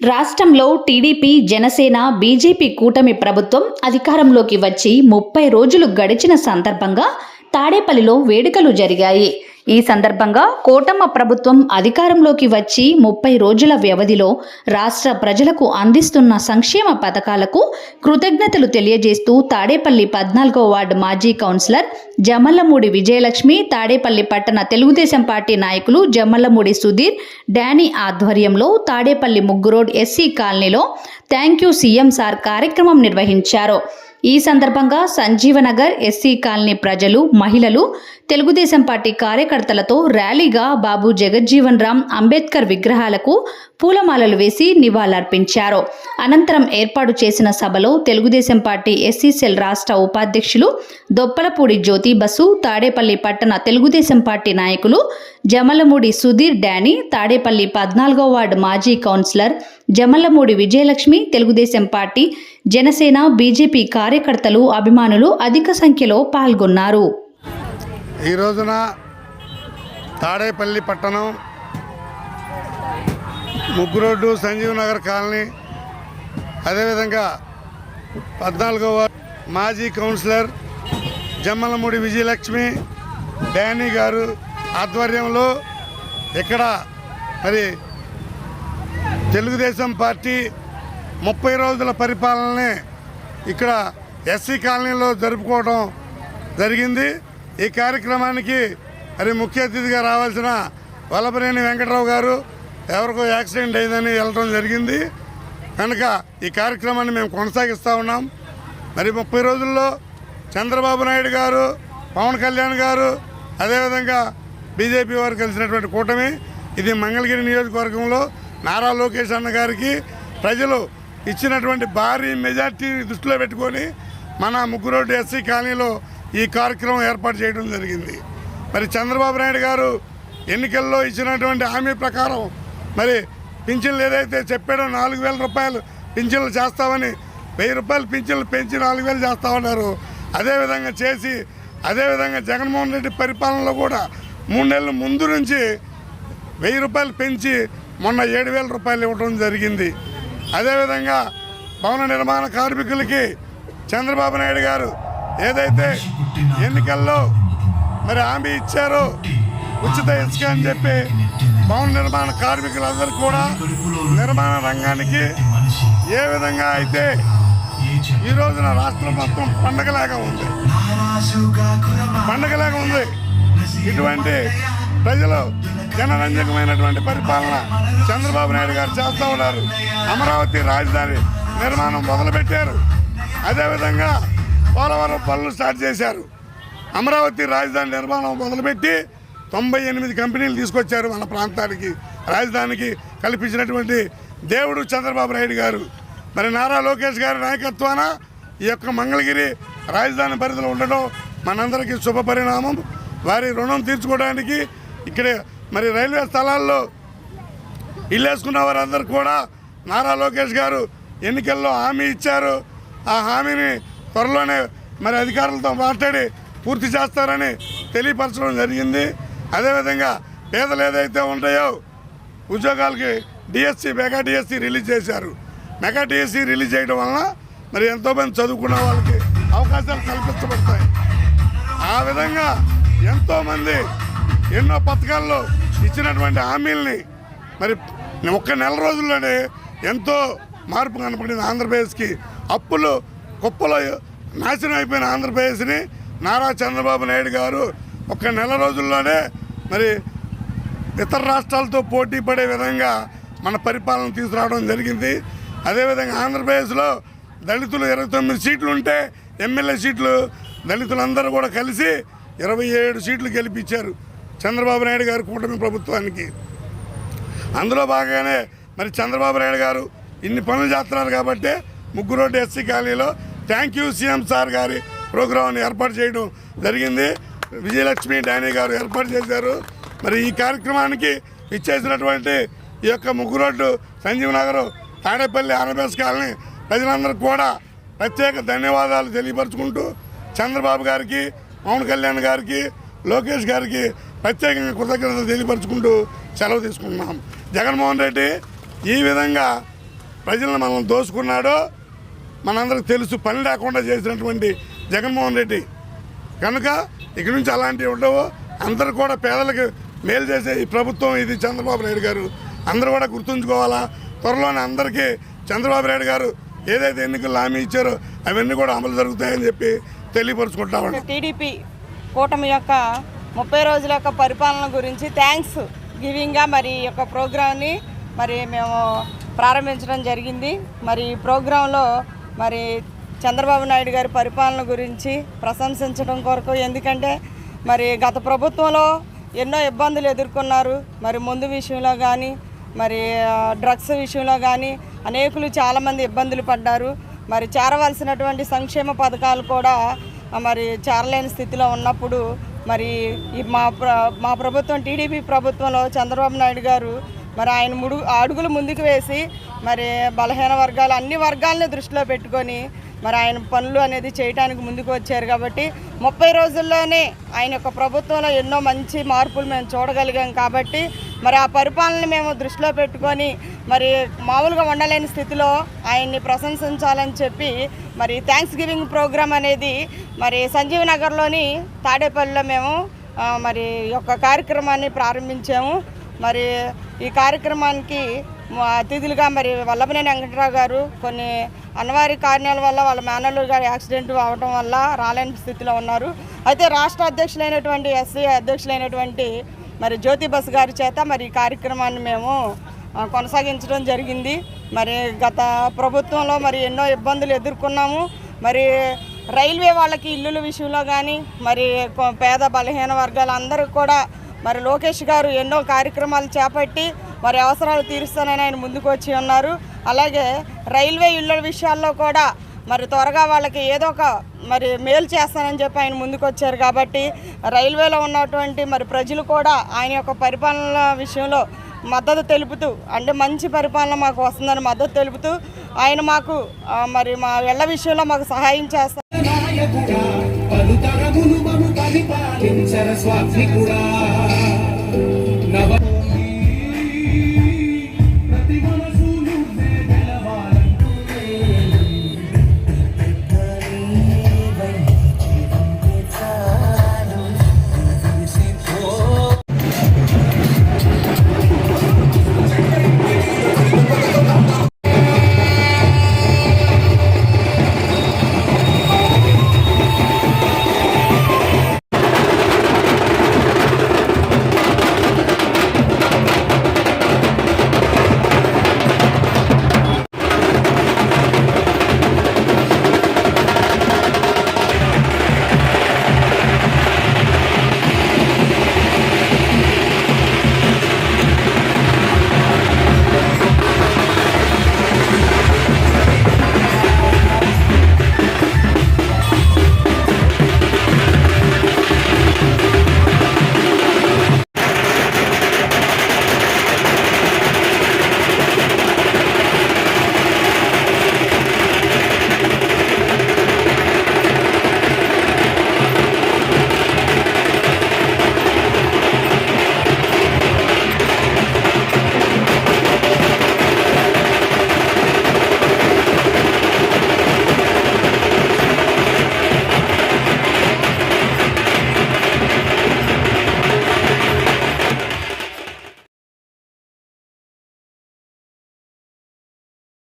రాష్ట్రంలో TDP Janasena BJP కూటమి ప్రభుత్వం అధికారంలోకి వచ్చి ముప్పై రోజులు గడిచిన సందర్భంగా తాడేపల్లిలో వేడుకలు జరిగాయి. ఈ సందర్భంగా కోటమ్మ ప్రభుత్వం అధికారంలోకి వచ్చి ముప్పై రోజుల వ్యవధిలో రాష్ట్ర ప్రజలకు అందిస్తున్న సంక్షేమ పథకాలకు కృతజ్ఞతలు తెలియజేస్తూ తాడేపల్లి పద్నాలుగో వార్డు మాజీ కౌన్సిలర్ జమల్లమూడి విజయలక్ష్మి తాడేపల్లి పట్టణ తెలుగుదేశం పార్టీ నాయకులు జమల్లమూడి సుధీర్ డానీ ఆధ్వర్యంలో తాడేపల్లి ముగ్గురోడ్ ఎస్సీ కాలనీలో థ్యాంక్ యూ సీఎం సార్ కార్యక్రమం నిర్వహించారు. ఈ సందర్భంగా సంజీవనగర్ ఎస్సీ కాలనీ ప్రజలు మహిళలు తెలుగుదేశం పార్టీ కార్యకర్తలతో ర్యాలీగా బాబు జగజ్జీవన్ రామ్ అంబేద్కర్ విగ్రహాలకు పూలమాలలు వేసి నివాళులర్పించారు. అనంతరం ఏర్పాటు చేసిన సభలో తెలుగుదేశం పార్టీ ఎస్సీసెల్ రాష్ట్ర ఉపాధ్యక్షులు దొప్పలపూడి జ్యోతి బసు తాడేపల్లి పట్టణ తెలుగుదేశం పార్టీ నాయకులు జమలమూడి సుధీర్ డానీ తాడేపల్లి పద్నాలుగో వార్డు మాజీ councillor Jamalamudi Vijayalakshmi Telugu Desam party Janasena BJP కార్యకర్తలు అభిమానులు అధిక సంఖ్యలో పాల్గొన్నారు. ఈ రోజున తాడేపల్లి పట్టణం ముగ్గురోడ్డు సంజీవ్ నగర్ కాలనీ. అదేవిధంగా పద్నాలుగవ మాజీ కౌన్సిలర్ జమ్మలమూడి విజయలక్ష్మి డానీ గారు ఆధ్వర్యంలో ఇక్కడ మరి తెలుగుదేశం పార్టీ ముప్పై రోజుల పరిపాలనని ఇక్కడ ఎస్సీ కాలనీలో జరుపుకోవడం జరిగింది. ఈ కార్యక్రమానికి మరి ముఖ్య అతిథిగా రావాల్సిన వల్లభనేని వెంకటరావు గారు ఎవరికో యాక్సిడెంట్ అయిందని వెళ్ళడం జరిగింది. కనుక ఈ కార్యక్రమాన్ని మేము కొనసాగిస్తూ ఉన్నాం. మరి ముప్పై రోజుల్లో చంద్రబాబు నాయుడు గారు పవన్ కళ్యాణ్ గారు అదేవిధంగా బీజేపీ వారు కలిసినటువంటి కూటమి ఇది మంగళగిరి నియోజకవర్గంలో నారా లోకేష్ అన్న గారికి ప్రజలు ఇచ్చినటువంటి భారీ మెజార్టీని దృష్టిలో పెట్టుకొని మన ముగ్గురోడ్డు ఎస్సీ కాలనీలో ఈ కార్యక్రమం ఏర్పాటు చేయడం జరిగింది. మరి చంద్రబాబు నాయుడు గారు ఎన్నికల్లో ఇచ్చినటువంటి హామీ ప్రకారం మరి పింఛన్లు ఏదైతే చెప్పాడో నాలుగు వేల రూపాయలు పింఛన్లు చేస్తామని వెయ్యి రూపాయలు పింఛన్లు పెంచి నాలుగు వేలు చేస్తామన్నారు అదేవిధంగా చేసి అదేవిధంగా జగన్మోహన్ రెడ్డి పరిపాలనలో కూడా మూడు నెలల ముందు నుంచి వెయ్యి రూపాయలు పెంచి మొన్న ఏడు వేల రూపాయలు ఇవ్వడం జరిగింది. అదేవిధంగా భవన నిర్మాణ కార్మికులకి చంద్రబాబు నాయుడు గారు ఏదైతే ఎన్నికల్లో మరి హామీ ఇచ్చారో ఉచిత ఇసుక అని చెప్పి భవన నిర్మాణ కార్మికులందరూ కూడా నిర్మాణ రంగానికి ఏ విధంగా అయితే ఈ రోజున రాష్ట్రం మొత్తం పండగలాగా ఉంది. పండగలాగా ఉంది. ఇటువంటి ప్రజలు జనరంజకమైనటువంటి పరిపాలన చంద్రబాబు నాయుడు గారు చేస్తూ ఉన్నారు. అమరావతి రాజధాని నిర్మాణం మొదలుపెట్టారు. అదేవిధంగా పోలవరం పనులు స్టార్ట్ చేశారు. అమరావతి రాజధాని నిర్మాణం మొదలుపెట్టి తొంభై ఎనిమిది కంపెనీలు తీసుకొచ్చారు మన ప్రాంతానికి రాజధానికి కల్పించినటువంటి దేవుడు చంద్రబాబు నాయుడు గారు. మరి నారా లోకేష్ గారి నాయకత్వాన ఈ యొక్క మంగళగిరి రాజధాని పరిధిలో ఉండడం మనందరికీ శుభ పరిణామం. వారి రుణం తీర్చుకోవడానికి ఇక్కడే మరి రైల్వే స్థలాల్లో ఇల్లు వేసుకున్న వారందరూ కూడా నారా లోకేష్ గారు ఎన్నికల్లో హామీ ఇచ్చారు. ఆ హామీని త్వరలోనే మరి అధికారులతో మాట్లాడి పూర్తి చేస్తారని తెలియపరచడం జరిగింది. అదేవిధంగా పేదలు ఏదైతే ఉంటాయో ఉద్యోగాలకి డిఎస్సి మెగా డిఎస్సి రిలీజ్ చేశారు. మెగా డిఎస్సి రిలీజ్ చేయడం వలన మరి ఎంతోమంది చదువుకున్న వాళ్ళకి అవకాశాలు కల్పించబడతాయి. ఆ విధంగా ఎంతోమంది ఎన్నో పథకాల్లో ఇచ్చినటువంటి హామీల్ని మరి ఒక్క నెల రోజుల్లోనే ఎంతో మార్పు కనపడింది ఆంధ్రప్రదేశ్కి. అప్పులు కుప్పలో నాశనం అయిపోయిన ఆంధ్రప్రదేశ్ని నారా చంద్రబాబు నాయుడు గారు ఒక్క నెల రోజుల్లోనే మరి ఇతర రాష్ట్రాలతో పోటీ పడే విధంగా మన పరిపాలన తీసుకురావడం జరిగింది. అదేవిధంగా ఆంధ్రప్రదేశ్లో దళితులు ఇరవై తొమ్మిది సీట్లు ఉంటే ఎమ్మెల్యే సీట్లు దళితులందరూ కూడా కలిసి ఇరవై ఏడు సీట్లు గెలిపించారు చంద్రబాబు నాయుడు గారు కూటమి ప్రభుత్వానికి. అందులో భాగంగానే మరి చంద్రబాబు నాయుడు గారు ఇన్ని పనులు చేస్తున్నారు కాబట్టి ముగ్గురోడ్డు ఎస్సీ కాలనీలో థ్యాంక్ యూ సీఎం సార్ గారి ప్రోగ్రాంని ఏర్పాటు చేయడం జరిగింది. విజయలక్ష్మి డానీ గారు ఏర్పాటు చేశారు. మరి ఈ కార్యక్రమానికి ఇచ్చేసినటువంటి ఈ యొక్క ముగ్గురోడ్డు సంజీవ్ నగర్ తాడేపల్లి ఆంధ్రప్రదేశ్ కాలనీ ప్రజలందరూ కూడా ప్రత్యేక ధన్యవాదాలు తెలియపరుచుకుంటూ చంద్రబాబు గారికి పవన్ కళ్యాణ్ గారికి లోకేష్ గారికి ప్రత్యేకంగా కృతజ్ఞతలు తెలియపరుచుకుంటూ సెలవు తీసుకుంటున్నాం. జగన్మోహన్ రెడ్డి ఈ విధంగా ప్రజలను మనల్ని దోసుకున్నాడో మనందరికి తెలుసు. పని లేకుండా చేసినటువంటి జగన్మోహన్ రెడ్డి కనుక ఇక నుంచి అలాంటివి ఉండవు. అందరూ కూడా పేదలకు మేలు చేసే ఈ ప్రభుత్వం ఇది చంద్రబాబు నాయుడు గారు. అందరూ కూడా గుర్తుంచుకోవాలా? త్వరలోనే అందరికీ చంద్రబాబు నాయుడు గారు ఏదైతే ఎన్నికలు హామీ ఇచ్చారో అవన్నీ కూడా అమలు జరుగుతాయని చెప్పి తెలియపరుచుకుంటా ఉన్నాం. టీడీపీ కూటమి యొక్క ముప్పై రోజుల యొక్క పరిపాలన గురించి థ్యాంక్స్ గివింగ్గా మరి ఈ యొక్క ప్రోగ్రామ్ని మరి మేము ప్రారంభించడం జరిగింది. మరి ఈ ప్రోగ్రాంలో మరి చంద్రబాబు నాయుడు గారి పరిపాలన గురించి ప్రశంసించడం కొరకు. ఎందుకంటే మరి గత ప్రభుత్వంలో ఎన్నో ఇబ్బందులు ఎదుర్కొన్నారు. మరి ముందు విషయంలో కానీ మరి డ్రగ్స్ విషయంలో కానీ అనేకులు చాలామంది ఇబ్బందులు పడ్డారు. మరి చేరవలసినటువంటి సంక్షేమ పథకాలు కూడా మరి చేరలేని స్థితిలో ఉన్నప్పుడు మరి ఈ మా ప్ర మా ప్రభుత్వం టీడీపీ ప్రభుత్వంలో చంద్రబాబు నాయుడు గారు మరి ఆయన ముడు అడుగులు ముందుకు వేసి మరి బలహీన వర్గాలు అన్ని వర్గాలని దృష్టిలో పెట్టుకొని మరి ఆయన పనులు అనేది చేయడానికి ముందుకు వచ్చారు కాబట్టి ముప్పై రోజుల్లోనే ఆయన యొక్క ప్రభుత్వంలో ఎన్నో మంచి మార్పులు మేము చూడగలిగాం కాబట్టి మరి ఆ పరిపాలన మేము దృష్టిలో పెట్టుకొని మరి మామూలుగా ఉండలేని స్థితిలో ఆయన్ని ప్రశంసించాలని చెప్పి మరి థ్యాంక్స్ గివింగ్ ప్రోగ్రాం అనేది మరి సంజీవ్ నగర్లోని తాడేపల్లిలో మేము మరి యొక్క కార్యక్రమాన్ని ప్రారంభించాము. మరి ఈ కార్యక్రమానికి అతిథులుగా మరి వల్లభనేని వెంకటరావు గారు కొన్ని అనివార్య కారణాల వల్ల వాళ్ళ మేనల్లు గారు యాక్సిడెంట్ అవడం వల్ల రాలేని స్థితిలో ఉన్నారు. అయితే రాష్ట్ర అధ్యక్షులైనటువంటి ఎస్సీ అధ్యక్షులైనటువంటి మరి జ్యోతి బస్ గారి చేత మరి ఈ కార్యక్రమాన్ని మేము కొనసాగించడం జరిగింది. మరి గత ప్రభుత్వంలో మరి ఎన్నో ఇబ్బందులు ఎదుర్కొన్నాము. మరి రైల్వే వాళ్ళకి ఇల్లుల విషయంలో కానీ మరి పేద బలహీన వర్గాలు అందరూ కూడా మరి లోకేష్ గారు ఎన్నో కార్యక్రమాలు చేపట్టి మరి అవసరాలు తీరుస్తానని ఆయన ముందుకు వచ్చి ఉన్నారు. అలాగే రైల్వే ఇళ్ళ విషయాల్లో కూడా మరి త్వరగా వాళ్ళకి ఏదో ఒక మరి మేలు చేస్తానని చెప్పి ఆయన ముందుకు వచ్చారు కాబట్టి రైల్వేలో ఉన్నటువంటి మరి ప్రజలు కూడా ఆయన యొక్క పరిపాలన విషయంలో మద్దతు తెలుపుతూ అంటే మంచి పరిపాలన మాకు వస్తుందని మద్దతు తెలుపుతూ ఆయన మాకు మరి మా ఇళ్ళ విషయంలో మాకు సహాయం చేస్తారు. కించర స్వాత్మికుడా